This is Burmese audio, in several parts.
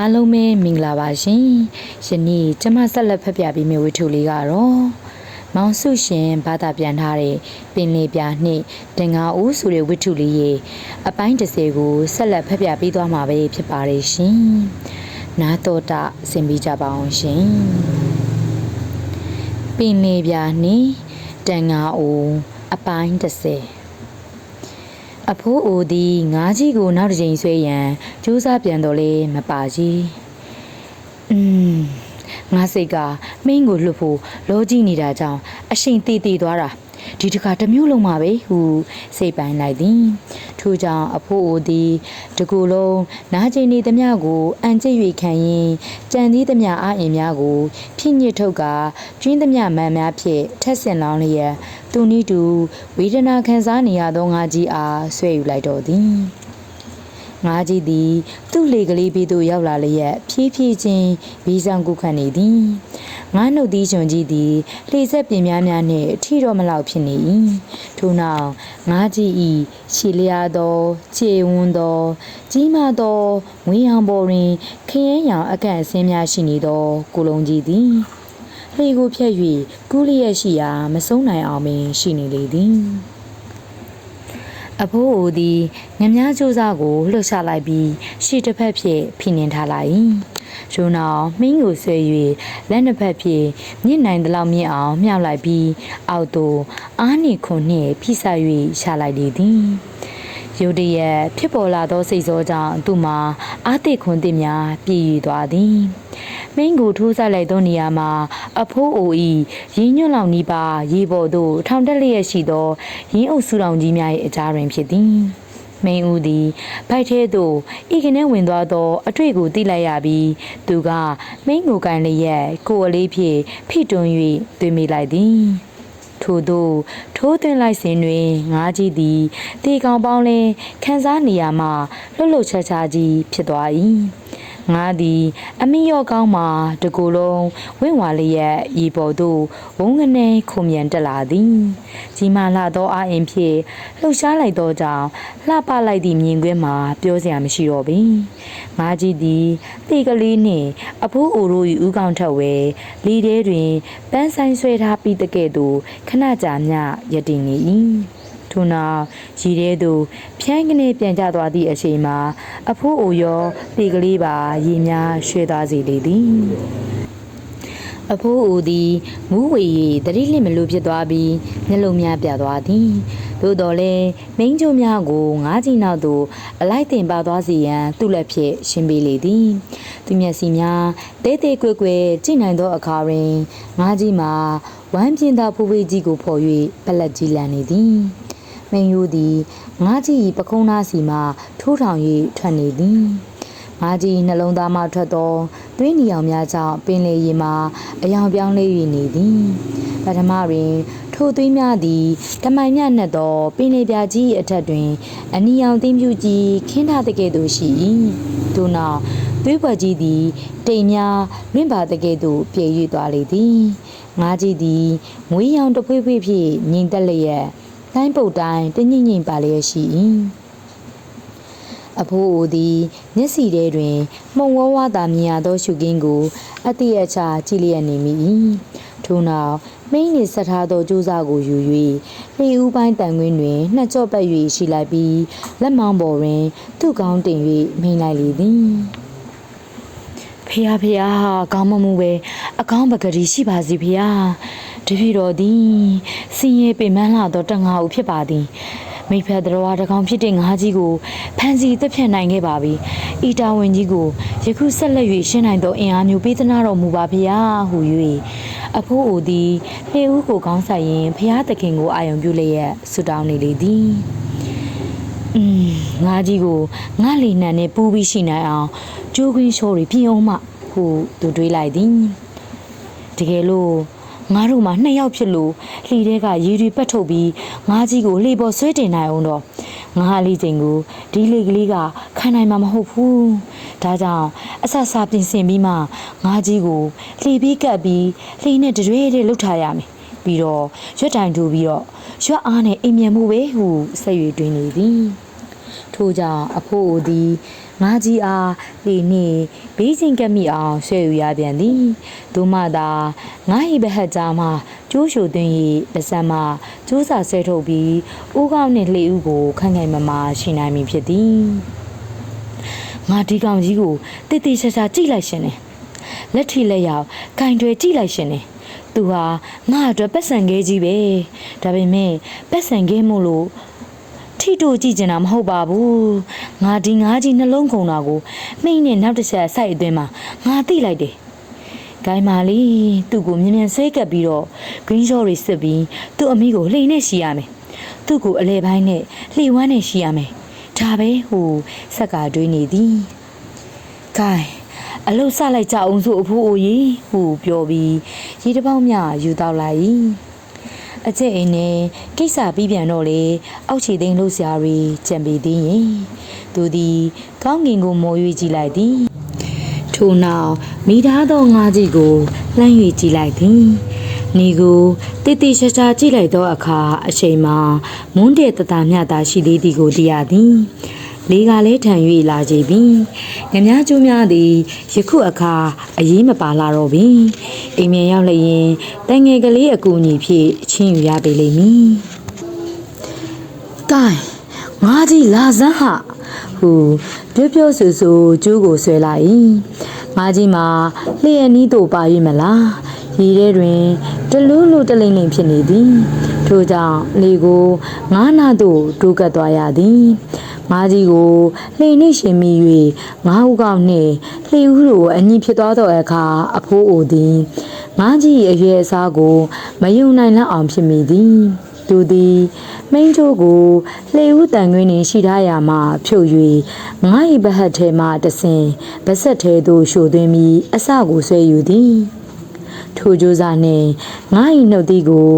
အားလုံးပဲမင်္ဂလာပါရှင်ယနေ့ကျမဆက်လက်ဖတ်ပြပေးမယ့်ဝတ္ထုလေးကတော့မောင်စုရှင်ဘာသာပြန်ထားတဲ့ပင်လေပြာနှင့်တန်ငါဦးဆိုတဲ့ဝတ္ထုလေးရဲ့အပိုင်း30ကိုဆက်လက်ဖတ်ပြပေးသွားမှာပဲဖြစ်ပါတယ်ရှင်နာတော်တာဆင်ပြီးကြပါအောင်ရှင်ပင်လေပြာနှင့်တန်ငါဦးအပိုင်း30 အဖိုးအိုသည်ငါးကြီးကိုနောက်တစ်ကြိမ်ဆွဲရန်ကြိုးစားပြန်တော့လေမပါကြီး။อืมငါစိတ်ကမင်းကိုလွတ်ဖို့လောကြည့်နေတာကြောင့်အရှိန်တည်တည်သွားတာ ဒီတခါတစ်မျိုးလုံးမှာပဲဟုစိတ်ပိုင်လိုက်သည်ထို့ကြောင့်အဖိုးအိုသည်တကူလုံးနားကျင်နေသမျှကိုအန်ကျစ်၍ခံရင်ကြံသီးသမျှအာအင်များကိုဖြင့်ညစ်ထုတ်ကကျွင်းသမျှမန်များဖြင့်ထက်ဆင်လောင်းလျက်သူနီးတူဝေဒနာခံစားနေရသောငါကြီးအားဆွဲယူလိုက်တော်သည် ငါးကြီးသည် သူ့လေကလေးပြီးသို့ရောက်လာလျက်ဖြည်းဖြည်းချင်းဘီးဆောင်ကုခတ်နေသည်ငါနှုတ်သီးကျွန်ကြီးသည်လှေဆက်ပင်များများနှင့်ထီတော့မလောက်ဖြစ်နေ၏ထို့နောက်ငါးကြီးဤရှည်လျားသောခြေဝန်းသော ကြီးမားသောဝင်းအောင်ပေါ်တွင်ခရမ်းရောင်အကန့်အစင်းများရှိနေသောကိုလုံးကြီးသည်လှေကိုဖြတ်၍ကူးလျက်ရှိရာမဆုံးနိုင်အောင်ပင်ရှိနေလေသည် အဖိုးအိုသည်ငမြားကြိုးစားကိုလှုပ်ရှားလိုက်ပြီးရှေ့တစ်ဖက်ဖြင့်ဖိနှင်ထားလိုက်၏ရိုးနောက်မင်းကိုဆွဲ၍လက်နှစ်ဖက်ဖြင့်မြင့်နိုင်သလောက်မြင့်အောင်မြှောက်လိုက်ပြီးအောက်သို့အားနှင့်ခွန်နှင့်ဖိဆက်၍ရှာလိုက်လေသည်ရုတ်တရက်ဖြစ်ပေါ်လာသောစိတ်စောကြောင့်သူမှာအာတိခွန်သစ်များပြည့်ရသွားသည်မင်းကိုထိုးဆက်လိုက်သောနေရာမှာ အဖိုးအိုဤရင်းညွန့်လောင်နီးပါရေပေါ်သို့ထောင်တက်လျက်ရှိသောရင်းအုပ်စုတော်ကြီးများ၏အကြားတွင်ဖြစ်သည်မင်းဦးသည်ဗိုက်ထဲသို့ဤကနေ့ဝင်သွားသော အတွေ့ကိုသိလိုက်ရပြီးသူကမင်းကိုကန်လျက်ကိုယ်အလေးဖြင့်ဖိတွန်း၍သွေးမိလိုက်သည်ထို့သောထိုးသွင်းလိုက်စဉ်တွင်ငါးကြီးသည်တေကောင်ပေါင်းလင်းခန်းစားနေရမှလှုပ်လှုပ်ချာချာကြီးဖြစ်သွား၏ ငါသည် အမိရော့ကောင်းမှတကူလုံးဝင့်ဝါလျက်ရေပေါ်သို့ဝုန်းကနေခုန်မြန်တက်လာသည်ကြီးမာလာသောအာအင်ဖြင့်လှုပ်ရှားလိုက်သောကြောင့်လှပလိုက်သည့်မြင်ကွင်းမှာပြောစရာမရှိတော့ပေငါကြီးသည်တေကလေးနှင့်အဖိုးအိုတို့၏ဥကောင်းထက်ဝဲလီထဲတွင်ပန်းဆိုင်ဆွဲထားပြီးတကဲ့သို့ခဏကြာမြရည်တည်နေ၏ ထို့နောက်ရီထဲသို့ဖြန်းကနေပြန်ကျသွားသည့်အချိန်မှာအဖိုးအိုရောတေကလေးပါရေများရွှဲသွားစေလေသည်အဖိုးအိုသည်မူးဝေ၍တတိလင့်မလို့ဖြစ်သွားပြီးမျက်လုံးများပြသွားသည်သို့တော်လည်းမိန်းကျုံများကိုငါးကြီးနောက်သို့အလိုက်တင်ပါသွားစေရန်သူ့လက်ဖြင့်ရှင်းပေးလေသည်သူမျက်စိများတဲတဲကွယ်ကွယ်ကြည့်နိုင်သောအခါတွင်ငါးကြီးမှာဝမ်းပြင်းသောဖူးဖွေးကြီးကိုဖော်၍ပလက်ကြီးလန်နေသည် မိန်ယိုးသည်ငါးကြီး၏ပခုံးသားစီမှထိုးထောင်၍ထွက်နေသည်ငါကြီးနှလုံးသားမှထွက်သောသွေးနီအောင်များကြောင့်ပင်လေရေမှာအယောင်ပြောင်းလဲ၍နေသည်ပထမတွင်ထိုသွေးများသည်တမိုင်မြတ်နှက်သောပင်လေပြာကြီး၏အထက်တွင် အနီအောင်သိမ့်ပြူကြီးခင်းထားတဲ့ကဲ့သို့ရှိ၏ထို့နောက်သွေးပွက်ကြီးသည်တိမ်များလွင့်ပါတဲ့ကဲ့သို့ပြေ၍သွားလေသည်ငါကြီးသည်မွေးရောင်တစ်ဖွေးဖွေးဖြင့်ငိမ့်သက်လျက် တိုင်းပုတ်တိုင်းတညိမ့်ငိမ့်ပါလျက်ရှိ၏အဖိုးအိုသည်မျက်စီထဲတွင်မှုံဝဝသာမြင်ရသောရှုကင်းကို အတိအချာကြည့်လျက်နေမိ၏ထို့နောက်မိန်းနှင့်ဆက်ထားသောကြိုးစားကိုယူ၍လေဦးပိုင်းတန်ခွင်းတွင်နှစ်ကြော့ပတ်၍ရှိလိုက်ပြီးလက်မောင်းပေါ်တွင် သူ့ကောင်းတင်၍မိန်လိုက်လေသည်ဖះဖះကောင်းမမှုပဲအကောင်းပကတိရှိပါစီဖះ တပည့်တော်သည်စင်ရဲ့ပင်မလာသောတငါဦးဖြစ်ပါသည်မိဖက်တော်တကောင်ဖြစ်တဲ့ငါးကြီးကိုဖန်စီသက်ဖြတ်နိုင်ခဲ့ပါပြီ။ဤတာဝန်ကြီးကိုယခုဆက်လက်၍ရှင်းနိုင်သောအင်အားမျိုးပေးသနာတော်မူပါဗျာဟု၍အဖိုးအိုသည်လှေဦးကိုကောင်းဆိုင်ရင်ဖျားသခင်ကိုအာယုံပြုလျက်ဆုတောင်းနေလေသည်။อืมငါးကြီးကိုငါလီနှံနဲ့ပူးပြီးရှိနိုင်အောင်ကြိုးခွင်းလျှော်တွေပြင်အောင်မှဟုသူတွေးလိုက်သည်။တကယ်လို့ ငါတို့မှနှစ်ယောက်ဖြစ်လို့လှီထဲကရေတွေပတ်ထုတ်ပြီးငါးကြီးကိုလှေပေါ်ဆွဲတင်နိုင်အောင်တော့ငါးလေးချိန်ကိုဒီလေကလေးကခံနိုင်မှာမဟုတ်ဘူးဒါကြောင့်အဆက်စားပြင်ဆင်ပြီးမှငါးကြီးကိုလှေပြီးကပ်ပြီးလှေနဲ့တရွေ့တည်းလှုပ်ထားရမယ်ပြီးတော့ရွက်တိုင်ထူပြီးတော့ရွက်အားနဲ့အိမ်မြန်မှုပဲဟုဆက်ရွေတွင်နေသည်ထို့ကြောင့်အဖိုးအိုသည် ငါကြီးအားလေနှင့်ဘေးချင်းကပ်မိအောင်ဆွဲယူရပြန်သည်ဒုမသာငါ၏ဘဟတ်ကြားမှကျိုးရှိုသွင်း၏ပစံမှကျိုးစာဆွဲထုတ်ပြီးဥကောင်းနှင့်လှေဥကိုခန့်ခိုင်မမရှိနိုင်မည်ဖြစ်သည်ငါဒီကောင်ကြီးကိုတိတိကျကျကြည့်လိုက်ရှင်တယ်လက်ထိလက်ရောက်ကင်တွေကြည့်လိုက်ရှင်တယ်သူဟာငါအတွက်ပတ်စံခဲကြီးပဲဒါပေမဲ့ပတ်စံခဲမို့လို့ ထိတို့ကြည့်ကျင်တာမဟုတ်ပါဘူးငါဒီငါးကြီးနှလုံးခုန်တာကိုမိမ့်နဲ့နောက်တစ်ချက်ဆိုက်အတွင်းမှာငါသိလိုက်တယ်ဂိုင်းမာလီသူ့ကိုမြင်မြန်ဆွဲကပ်ပြီးတော့ green shot တွေစစ်ပြီးသူ့အမိကိုလှိန်နဲ့ရှိရမယ်သူ့ကိုအလဲပိုင်းနဲ့လှိဝမ်းနဲ့ရှိရမယ်ဒါပဲဟိုဆက်ကတွေးနေသည်ဂိုင်းအလုတ်ဆလိုက်ကြအောင်ဆိုအဖိုးအိုကြီးဟူပြောပြီးရေတစ်ပေါက်မြယူတော့လိုက်၏ အကျင့်အိမ်နဲ့ကိစ္စပြီးပြန်တော့လေအောက်ခြေသိမ်းလို့ဆရာတွေကြံပေသေးရင်သူသည်ကောင်းကင်ကိုမော်၍ကြည့်လိုက်သည်ထို့နောက်မိသားသောငါးကြီးကိုလှမ်း၍ကြည့်လိုက်သည်နေကိုတိတိကျကျကြည့်လိုက်သောအခါအချိန်မှာမွန်းတဲ့တတမြတာရှိသေးသည်ကိုသိရသည် လေးကလည်းထံ၍လာကြပြီငမြကျိုးများသည်ယခုအခါအရေးမပါလာတော့ပြီအိမ်မြန်ရောက်လျင်တန်ငယ်ကလေးအကူအညီဖြင့်ချင်းယူရပေလိမ့်မည်တိုင်ငါကြီးလာစမ်းဟာဟူပြောပြောဆူဆူကျူးကိုဆွဲလိုက်၏ငါကြီးမှာလျှက်နီးတို့ပါ၍မလားရီထဲတွင်တလူးလူတလိမ့်လိမ့်ဖြစ်နေသည်ထို့ကြောင့်လေကိုငါးနာသို့တိုးကပ်သွားရသည် ငါကြီးကိုလှိနှိရှင်မိ၍ငါးဥကောက်နှင့်လှိဥတို့အညီဖြစ်သွားသောအခါအဖိုးအိုသည်ငါကြီး၏အရွယ်အစားကိုမယုံနိုင်လောက်အောင်ဖြစ်မိသည်သူသည်မိန်းချိုးကိုလှေဦးတန်ခွင်းနှင့်ရှိထားရာမှဖြုတ်၍ငါ၏ဘဟတ်ထဲမှတဆင်ဗဆက်ထဲသို့ရှို့သွင်းပြီးအစကိုဆွဲယူသည်ထိုကြိုးစားနှင့်ငါ၏နှုတ်သီးကို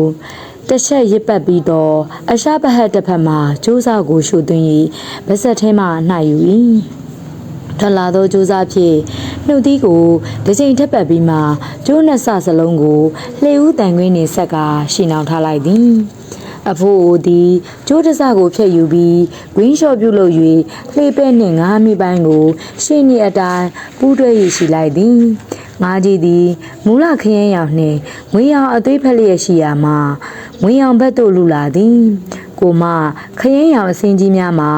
တစ်ချက်ရစ်ပတ်ပြီးတော့အရှားဘဟတ်တစ်ဖက်မှကြိုးစားကိုရှို့သွင်း၍ဗဆက်ထဲမှနှိုက်ယူ၏ထလာသောကြိုးစားဖြင့်နှုတ်သီးကိုတစ်ချိန်ထပ်ပတ်ပြီးမှကျိုးနှစ်ဆစလုံးကိုလှေဦးတန်ခွင်းနှင့်ဆက်ကရှင်းအောင်ထားလိုက်သည်အဖိုးအိုသည်ကျိုးတစကိုဖျက်ယူပြီး green shot ပြုတ်လုပ်၍လှေပဲ့နှင့်ငါးမိပိုင်းကို ရှင်းနေအတိုင်းပူးတွဲရရှိလိုက်သည်ငါးကြီးသည်မူလခရမ်းရောင်နှင့်ငွေရောင်အသေးဖက်လျက်ရှိရာမှာ ငွေရောင်ဘက်သို့လူလာသည်ကိုမခရမ်းရောင်အစင်းကြီးများမှာ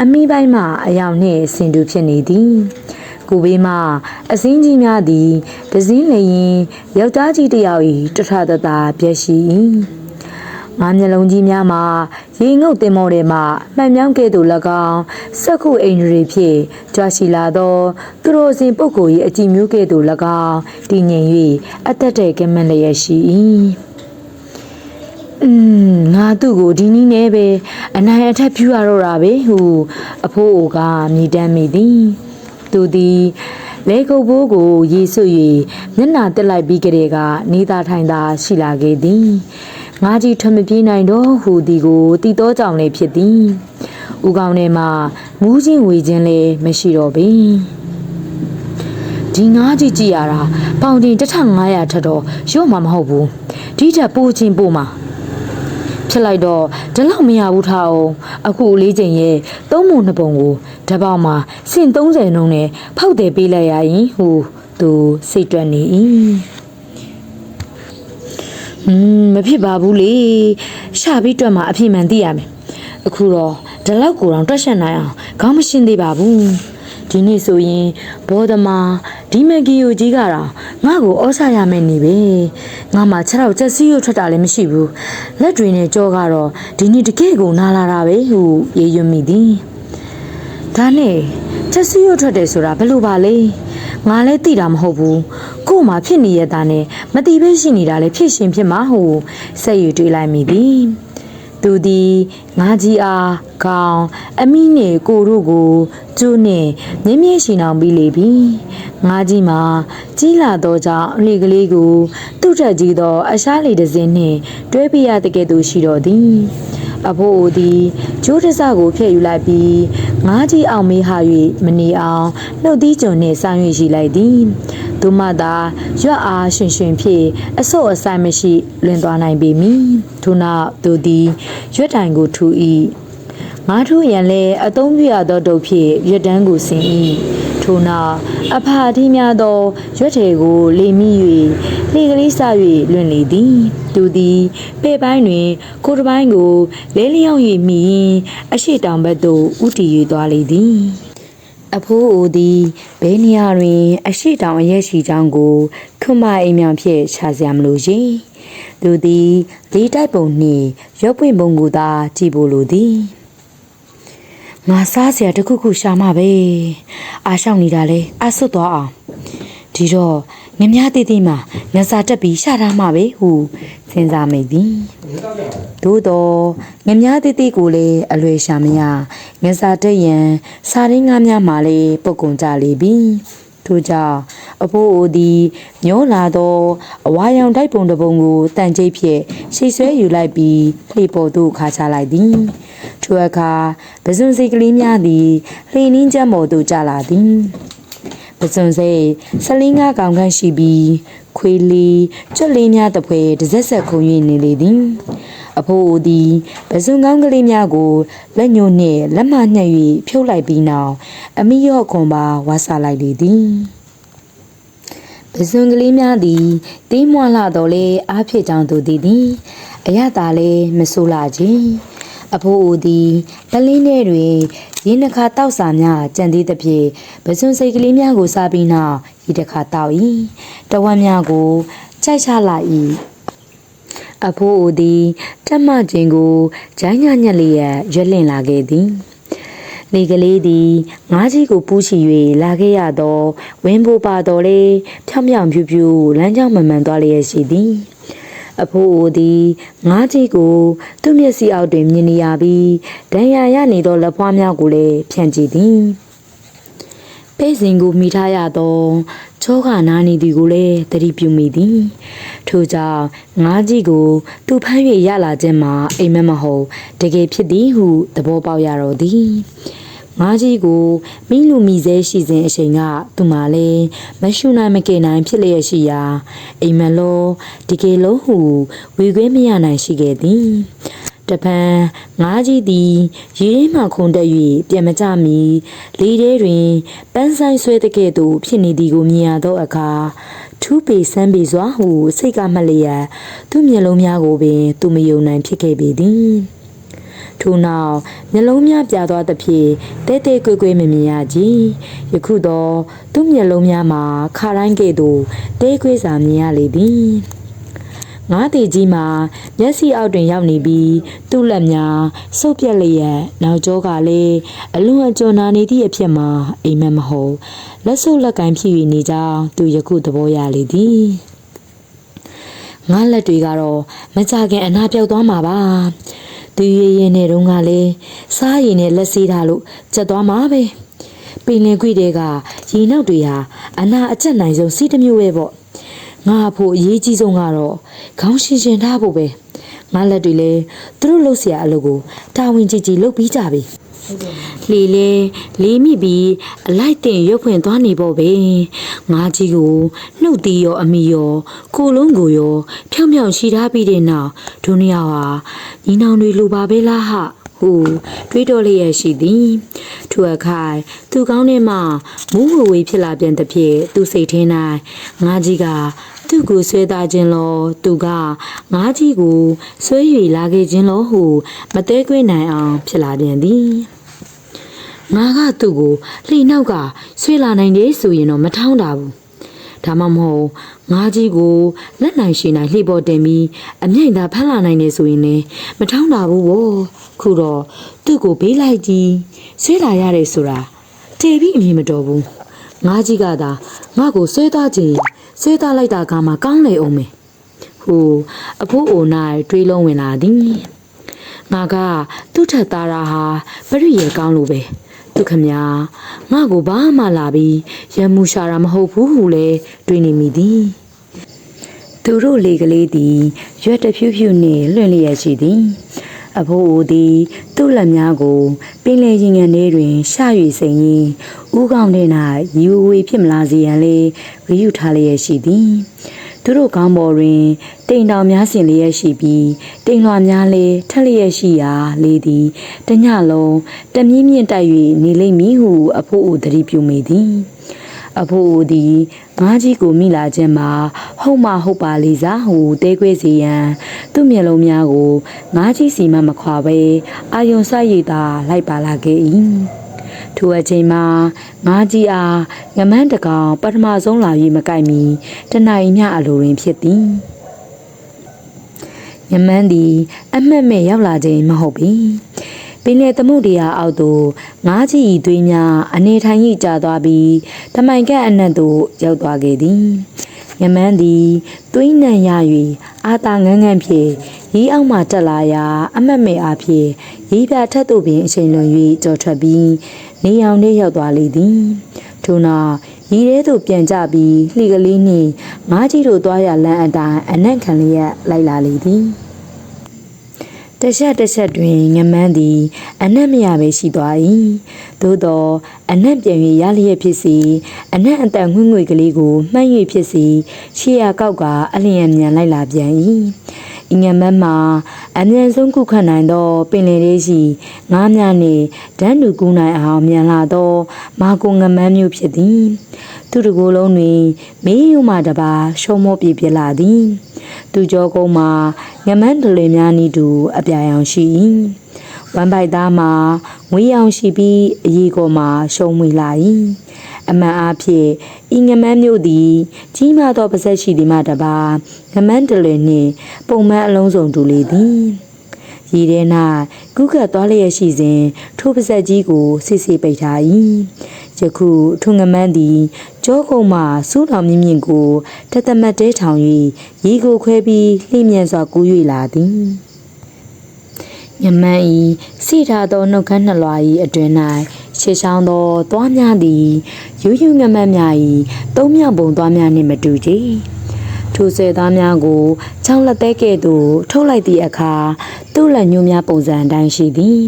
အမိပိုင်းမှအယောင်နှင့်ဆင်တူဖြစ်နေသည်ကိုဘေးမှအစင်းကြီးများသည်ဒဇင်းလျင်ယောက်ျားကြီးတစ်ယောက်၏တထတတာပြည့်ရှိ၏ငါမျက်လုံးကြီးများမှာရေငုပ်တင်မောတွေမှမှန်မြောင်းကဲ့သို့၎င်းစက္ခုအိန္ဒြေဖြင့်ကြွားရှိလာသောသူတော်စင်ပုဂ္ဂိုလ်၏အကြည့်မျိုးကဲ့သို့၎င်းတည်ငြိမ်၍အသက်တဲ့ကဲမန်လျက်ရှိ၏ อืมငါသူ့ကိုဒီနည်းနဲ့ပဲအနိုင်အထက်ဖြူရတော့တာပဲဟုအဖိုးအိုကမြည်တမ်းမိသည်သူသည်လေကုတ်ဘိုးကိုရေဆွ၍မျက်နှာတက်လိုက်ပြီးကလေးကနေသာထိုင်သာရှိလာခဲ့သည်ငါကြီးထွမပြေးနိုင်တော့ဟူသည်ကိုတီတော်ကြောင့်လည်းဖြစ်သည်ဥကောင်းထဲမှာမူးချင်းဝေချင်းလည်းမရှိတော့ပေဒီငါကြီးကြည့်ရတာပေါင်တင်1500ထက်တော့ရော့မှာမဟုတ်ဘူးဒီထက်ပိုချင်းပိုမှာ ဖြစ်လိုက်တော့ဒီလောက်မရဘူးထားအောင်အခုလေးချိန်ရဲ့သုံးပုံနှစ်ပုံကိုဓပောက်မှာစင်30နှုန်းနဲ့ဖောက်တယ်ပေးလိုက်ရရင်ဟိုသူစိတ်တွက်နေ၏อืมမဖြစ်ပါဘူးလေရှာပြီးတွက်မှာအဖြစ်မှန်သိရမယ်အခုတော့ဒီလောက်ကိုတော့တွက်ရှက်နိုင်အောင်ခေါင်းမရှင်းသေးပါဘူးဒီနေ့ဆိုရင်ဘောဓမာ ဒီမဂီယိုကြီးကတော့ငါ့ကိုဩဆာရမယ်နေပဲငါမှ6ရောက်ချက်စီးရထွက်တာလည်းမရှိဘူးလက်တွေနဲ့ကြောကတော့ဒီနေ့တကယ်ကိုနာလာတာပဲဟုရေရွမိသည်ဒါနဲ့ချက်စီးရထွက်တယ်ဆိုတာဘယ်လိုပါလဲငါလည်းသိတာမဟုတ်ဘူးကို့မှာဖြစ်နေရတာနဲ့မတိပဲရှိနေတာလည်းဖြစ်ရှင်ဖြစ်မှာဟုစိတ်ယူတွေးလိုက်မိသည် သူသည်ငါးကြီးအားခေါင်းအမိနှင့်ကိုတို့ကိုကျိုးနှင့်မြင်းမြင်းရှင်အောင်ပြီးလေပြီငါးကြီးမှာကြီးလာသောကြောင့်အလှကလေးကို သူ့ထက်ကြီးသောအရှားလေးတစ်စင်းနှင့်တွဲပြရတဲ့ကဲ့သို့ရှိတော်သည်အဖိုးအိုသည်ကျိုးတစကိုဖျက်ယူလိုက်ပြီးငါးကြီးအောင်မေးဟာ၍မနေအောင်နှုတ်သီးကြုံနှင့်ဆောင်ရွက်ရှိလိုက်သည် သူမသာရွက်အားရှင်ရှင်ဖြင့်အဆော့အဆိုင်မရှိလွင်သွားနိုင်ပေမည်ထို့နောက်သူသည်ရွက်တိုင်ကိုထူ၏ငါတို့ရန်လဲအသုံးပြရသောဒုတ်ဖြင့်ရွတ်တန်းကိုဆင်၏ထို့နောက်အဖာအထီးများသောရွက်ထေကိုလေမိ၍လေကလေးစ၍လွင့်လေသည်သူသည်ပေပိုင်းတွင်ကိုယ်တစ်ပိုင်းကိုလဲလျောင်း၍မိရင်အရှိတောင်ဘက်သို့ဥတီ၍သွားလေသည် အဖိုးအိုသည်ဘဲနေရာတွင် အရှိတောင်အရက်ရှိကြောင်းကိုခွန်မအိမ်မြောင်ဖြင့်ခြာစရာမလိုရှင်သူသည်လေးတိုက်ပုံနှင့်ရုပ်ပွင့်ပုံကိုသာကြည့်ဖို့လိုသည်ငါစားစရာတစ်ခုခုရှာမှပဲအာရှောင်းနေတာလဲအဆွတ်သွားအောင်ဒီတော့ငမြတိတိမှာငစာတက်ပြီးရှာထားမှပဲဟုစဉ်းစားမိသည် သို့တော့ငမြတိတိကိုလည်းအလွယ်ရှာမရငစားတက်ရန်စာရင်းငါးများမှလည်းပုတ်ကုန်ကြလေပြီထို့ကြောင့်အဖိုးအိုသည်ညောလာသောအဝါရောင်တိုက်ပုံတစ်ပုံကိုတန်ကျိတ်ဖြင့်ရှိဆွဲယူလိုက်ပြီးလှေပေါ်သို့ခါချလိုက်သည်ထိုအခါပဇွန်စိတ်ကလေးများသည်လှေနှင်းချမ်းပေါ်သို့ကျလာသည် ပစွန်စိတ်ဆလင်းကားကောင်ခန့်ရှိပြီးခွေလီကျွတ်လေးများတစ်ဖွဲတစ်ဆက်ဆက်ခုံ၍နေလေသည်အဖိုးအိုသည်ပစွန်ကောင်းကလေးများကိုလက်ညှိုးနှင့်လက်မနှက်၍ဖြုတ်လိုက်ပြီးနောက်အမိရော့ခွန်ပါဝါဆလိုက်လေသည်ပစွန်ကလေးများသည်တီးမွှလာတော်လဲအားဖြစ်ကြောင်းသူသည်သည်အရသာလဲမဆိုးလာခြင်း အဖိုးအိုသည်တလင်းထဲတွင်ရင်းနှခါတောက်စာများကြံသေးသဖြင့်ပစွန်စိတ်ကလေးများကိုစားပြီးနောက်ဤတစ်ခါတောက်၏တဝမ်းများကိုကြိုက်ချလာ၏အဖိုးအိုသည်တက်မကျင်ကိုဂျိုင်းညညက်လေးရရွက်လင့်လာခဲ့သည်လေကလေးသည်ငါးကြီးကိုပူးချီ၍လာခဲ့ရသောဝင်းပိုးပါတော်လေဖြောင်ဖြောင်ဖြူဖြူလမ်းကြောင်းမမှန်သွားလျက်ရှိသည် အဖိုးအိုသည်ငါးကြီးကိုသူ့မျက်စိအောက်တွင်မြင်နေရပြီးဒဏ်ရာရနေသောလက်ဖွားများကိုလည်းဖြန့်ကြည့်သည်ပဲ့စင်ကိုမိထားရသောချောခနာနေသည်ကိုလည်းသတိပြုမိသည် ထို့ကြောင့်ငါးကြီးကို သူဖမ်း၍ရလာခြင်းမှာအိမ်မက်မဟုတ်တကယ်ဖြစ်သည်ဟုသဘောပေါက်ရတော့သည် ငါးကြီးကိုမိလူမိစဲရှိစဉ်အချိန်ကသူမလည်းမရှုနိုင်မကင်နိုင်ဖြစ်လျက်ရှိရာအိမ်မက်လောဒီကေလုံးဟုဝေခွဲမရနိုင်ရှိခဲ့သည်တပံငါးကြီးသည်ရေထဲမှခုန်တက်၍ပြန်မကြမီလေထဲတွင်ပန်းဆိုင်ဆွဲတဲ့ကဲ့သို့ဖြစ်နေသည်ကိုမြင်ရသောအခါထူးပေဆန်းပေစွာဟုစိတ်ကမှတ်လျက်သူ့မျက်လုံးများကိုပင်သူမယုံနိုင်ဖြစ်ခဲ့ပေသည် ထို့နောက်မျက်လုံးများပြသွားသဖြင့်တဲတဲကွေကွေမမြင်ရကြယခုတော့သူ့မျက်လုံးများမှာခါတိုင်းကဲ့သို့တဲကွေစာမြင်ရလေသည်ငါးတီကြီးမှာမျက်စိအောက်တွင်ရောက်နေပြီးသူ့လက်များစုပ်ပြက်လျက်နောက်ကျောကလည်းအလွန်အကျွံနာနေသည့်အဖြစ်မှာအိမ်မက်မဟုတ်လက်ဆုပ်လက်ကင်ဖြစ်၍နေကြောင်းသူယခုသဘောရလေသည်ငါလက်တွေကတော့မကြခင်အနာပြောက်သွားမှာပါ သူရည်ရင်နဲ့တုန်းကလည်းစားရည်နဲ့လက်စေးထားလို့ကျက်သွားမှာပဲပင်လင်ခွေတွေကရေနောက်တွေဟာအနာအကျက်နိုင်ဆုံးစီးတစ်မျိုးပဲပေါ့ငါအဖို့အရေးကြီးဆုံးကတော့ခေါင်းရှင်ရှင်ထားဖို့ပဲငါလက်တွေလည်းသူတို့လှုပ်เสียအလုပ်ကိုတာဝန်ကြီးကြီးလုပ်ပြီးကြပြီ လေလေလေးမိပြီးအလိုက်တင်ရုပ်ဖွင့်သွားနေပေါ့ပဲငါကြီးကိုနှုတ်တီးရောအမိရောကိုလုံးကိုရောဖြောင်ဖြောင်ရှိထားပြီးတဲ့နောက်ဒုနီယာဟာညီနောင်တွေလိုပါပဲလားဟဟူတွေးတော်လျက်ရှိသည်သူအခိုင်သူကောင်းထဲမှမူးဝဝေးဖြစ်လာပြန်သဖြင့်သူစိတ်ထင်း၌ငါကြီးကသူ့ကိုဆွဲသားခြင်းလောသူကငါကြီးကိုဆွဲ၍လာခဲ့ခြင်းလောဟုမသေးခွေနိုင်အောင်ဖြစ်လာပြန်သည် ငါကသူ့ကိုလှိနောက်ကဆွေးလာနိုင်တယ်ဆိုရင်တော့မထောင်းတာဘူးဒါမှမဟုတ်ငါကြီးကိုလက်နိုင်ရှင်နိုင်လှိပေါ်တင်ပြီးအမြိုင်သာဖမ်းလာနိုင်တယ်ဆိုရင်လည်းမထောင်းတာဘူးဗောခုတော့သူ့ကိုဘေးလိုက်ကြီးဆွေးလာရတယ်ဆိုတာတေပြီးအမြင်မတော်ဘူးငါကြီးကသာငါ့ကိုဆွဲသားခြင်းဆွဲသားလိုက်တာကမှကောင်းလေအောင်မယ်ဟိုအဖိုးအို၌တွေးလုံးဝင်လာသည်ငါကသူ့ထက်သားတာဟာပရိယေကောင်းလို့ပဲ သူခမညာငါကိုဘာမှလာပြီးရမှုရှာတာမဟုတ်ဘူးဟုလဲတွေးနေမိသည်သူတို့လေကလေးသည်ရွက်တစ်ဖြူးဖြူနှင့်လွင့်လျက်ရှိသည်အဖိုးအိုသည်သူ့လက်များကို ပင်လေရင်ငယ်ထဲတွင်ရှ၍စိန်ရင်ဥကောင်းထဲ၌ယူဝေဖြစ်မလာစေရန်လေဂရုထားလျက်ရှိသည် သူတို့ကောင်းပေါ်တွင်တိမ်တောင်များဆင်လျက်ရှိပြီးတိမ်လွှာများလည်းထက်လျက်ရှိရာလေသည်တညလုံးတမြင့်မြင့်တိုက်၍နေလိမ့်မည်ဟုအဖို့ဦးသတိပြုမိသည်အဖို့ဦးသည်ငါးကြီးကိုမိလာခြင်းမှာဟုတ်မဟုတ်ပါလေစားဟုတဲခွေးစီရန်သူ့မျက်လုံးများကိုငါးကြီးစီမှမခွာဘဲအာယုံဆရည်သာလိုက်ပါလာခဲ့၏ ထိုအချိန်မှာငါးကြီးအားငမန်းတကောင်ပထမဆုံးလာ၍မကိုက်မီတနိုင်မြအလိုတွင်ဖြစ်သည်ငမန်းသည်အမှတ်မဲ့ရောက်လာခြင်းမဟုတ်ပေပင်လေသမုဒ္ဒရာအောက်သို့ငါးကြီးဤသွေးများအနေထိုင်၍ကြာသွားပြီးတမိုင်ကပ်အနက်သို့ရောက်သွားခဲ့သည်ယမန်းသည်သွေးနံရ၍အာတာငန်းငန်းဖြင့်ရီးအောက်မှတက်လာရာ အမတ်မဲ့အားဖြင့်ရီးပြထက်သို့ပင်အချိန်လွန်၍ကြော်ထွက်ပြီး နေအောင်လေးရောက်သွားလေသည်ထို့နောက်ရီးထဲသို့ပြန်ကြပြီးလှီကလေးနှင့်ငါးကြီးတို့သွားရလမ်းအတိုင်းအနက်ခံလျက်လိုက်လာလေသည်တချက်တချက်တွင်ငမန်းသည်အနက်မရပဲရှိသွား၏သို့သောအနက်ပြန်၍ရလျက်ဖြစ်စီအနက်အတန်ငွေ့ငွေ့ကလေးကိုမှန်း၍ဖြစ်စီရှေ့ရကောက်ကအလျင်မြန်လိုက်လာပြန်၏ ဤငမန်းမှာအမြန်ဆုံးခုခတ်နိုင်သော ပင်လယ်လေးရှိငားများနှင့်ဒန်းတူကူးနိုင်အောင်မြန်လာသော မာကုငမန်းမျိုးဖြစ်သည် သူတကိုယ်လုံးတွင်မေးရုံမှတပါရှုံမောပြပြလာသည် သူကြောကုန်းမှာငမန်းဒလင်များနီးတူအပြာရောင်ရှိ၏ ဝမ်ပိုက်သားမှာငွေရောင်ရှိပြီးအရီကောမှာရှုံးမွေလာ၏အမှန်အားဖြင့်ဤငမန်းမျိုးသည်ကြီးမားသောပါဇက်ရှိသည်မှတပါငမန်းဒလင်နှင့်ပုံမှန်အလုံးစုံတူလေသည်ရည်ထဲ၌ကုကတ်သွားလျက်ရှိစဉ်ထိုပါဇက်ကြီးကိုစစ်စစ်ပိတ်ထား၏ယခုထုံငမန်းသည်ကြောကုန်းမှစူးတော်မြင့်မြင့်ကိုတသမတ်တဲထောင်၍ရေကိုခွဲပြီးလှိမြန်စွာကူး၍လာသည် ညမန်းဤစိထားသောနှုတ်ခမ်းနှလွာ၏အတွင်၌ရှေရှောင်းသောသွားများသည်ယူယူငမန်းများ၏သုံးမြောက်ပုံသွားများနှင့်မတူကြည်ထိုဆယ်သားများကိုချောင်းလက်သေးကဲ့သို့ထုတ်လိုက်သည့်အခါသူ့လက်ညှိုးများပုံစံအတိုင်းရှိသည်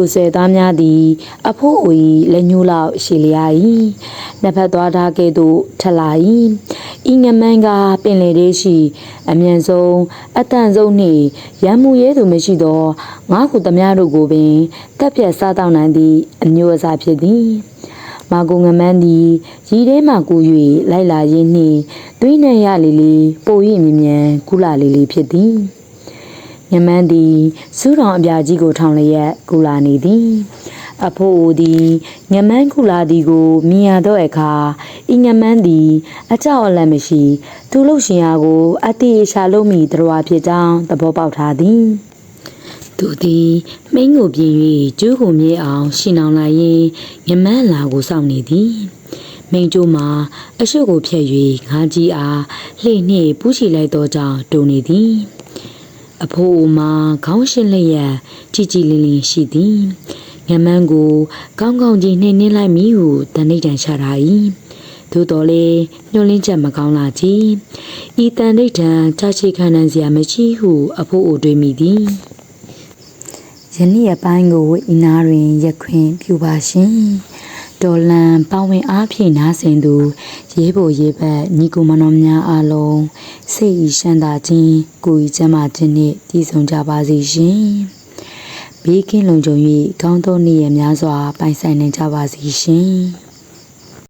ထိုဆယ်သားများသည် အဖို့အို၏လက်ညှိုးလောက်ရှိလျာ၏နှစ်ဖက်သွားထားကဲ့သို့ထလာ၏ဤငမန်းကပင်လေလေးရှိ အမြန်ဆုံးအတန်ဆုံးနှင့်ရန်မှုရဲသူမရှိသောငါးခုသမားတို့ကိုပင်တက်ပြတ်စားတောင်းနိုင်သည့်အမျိုးအစားဖြစ်သည်မာကုငမန်းသည်ရီထဲမှကူ၍လိုက်လာရင်းနှင့်သွေးနှံရလီလီပို၍မြင်မြန်ကုလာလီလီဖြစ်သည် ညမန်းသည်စူးတော်အပြာကြီးကိုထောင်လျက်ကူလာနေသည်အဖိုးအိုသည်ညမန်းကူလာသည်ကိုမြင်ရသောအခါဤညမန်းသည် အကြောက်အလန့်မရှိ သူလှုပ်ရှင်ရာကို အတိအရှာလုံးမိတော်ဖြစ်ကြောင်းသဘောပေါက်ထားသည်သူသည်မိန်းကိုပြင်၍ကျိုးကိုမြေအောင်ရှင်အောင်လာရင်ညမန်းလာကိုစောင့်နေသည်မိန်ကျိုးမှာအရှုပ်ကိုဖျက်၍ငါးကြီးအားလှိနှင့်ပူးချီလိုက်သောကြောင့်တုံနေသည် အဖိုးအိုမှာခေါင်းရှင်းလျက်ကြည်ကြည်လင်းလင်းရှိသည်ငမန်းကို ကောင်းကောင်းကြီးနှိမ့်နှင်းလိုက်မိဟုတန်ဋိဌာန်ချတာ၏သို့တော်လေညှို့လင်းချက်မကောင်းလာကြီးဤတန်ဋိဌာန်ချချိခံနိုင်စရာမရှိဟုအဖိုးအိုတွေးမိသည်ယနေ့အပိုင်းကိုဤနာတွင်ရက်ခွင်ပြုပါရှင် ဒေါ်လန်ပါဝင်အားဖြင့်နားဆင်သူရေးဖို့ရေးဘက်ညီကိုမတော်များအားလုံးစိတ်ဤရှမ်းသာခြင်းကိုယ်ဤကျမ်းမာခြင်းနှင့်တည်ဆုံကြပါစေရှင်ဘေးကင်းလုံခြုံ၍ကောင်းသောနေ့ရက်များစွာပိုင်ဆိုင်နိုင်ကြပါစေရှင်